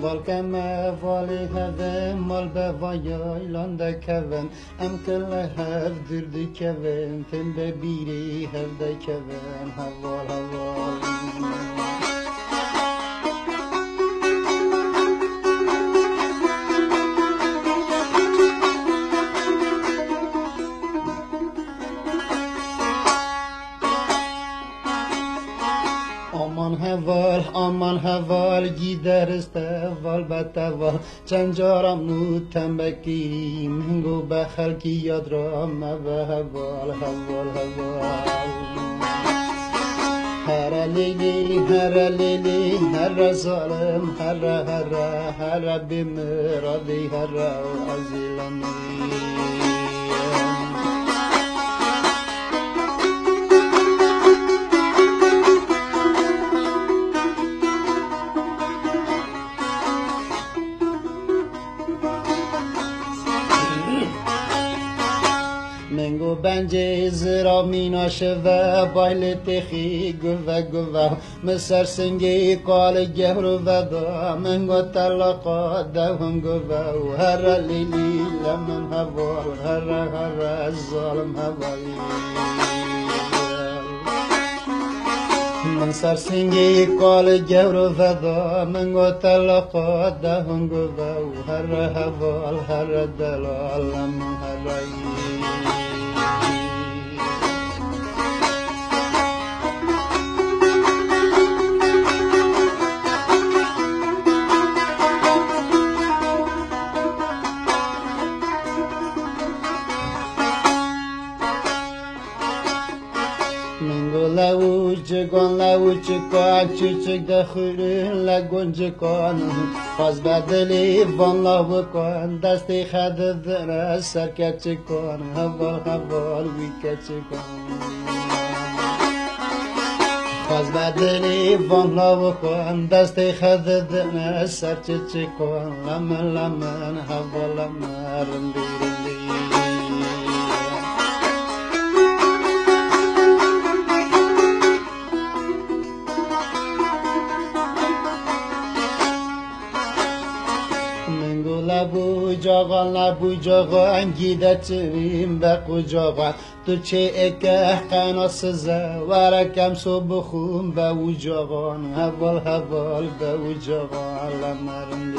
Heval keme vali heve mal beva yaylanda keven. Em kelle hev dirdi keven Tembe biri hevde keven Aman heval, aman heval gideriz teval be teval Çend caram nu tembeki Mingo be xelki yadram be heval, heval, heval Here leyli, here leyli, here zalim, here here, here bimradi, here azilami. Mengo bence zira minaşe ve bayle tehi güve güve Mesar sengi kal gehru ve da Mengo talaka devhun güve Her lili lemen hava Her her zalim hava من سر سنگی کال گور ودا من گو تلقا دهن گو و هر هوال هر دلال من هر لو جگان لو چکا چی چک دخوری لگون جکان پاس بدلی وان لو کن دستی خد در سر که چکان هبال هبال وی که چکان پاس بدلی وان لو کن دستی خد در سر که لمن لمن هبال لمن رندی رندی. قجاقا نبوجاقا انگیده چویم به قجاقا تو چه اکه قناسزه ورکم سو بخون به اوجاقان هوال هوال به اوجاقا لمرم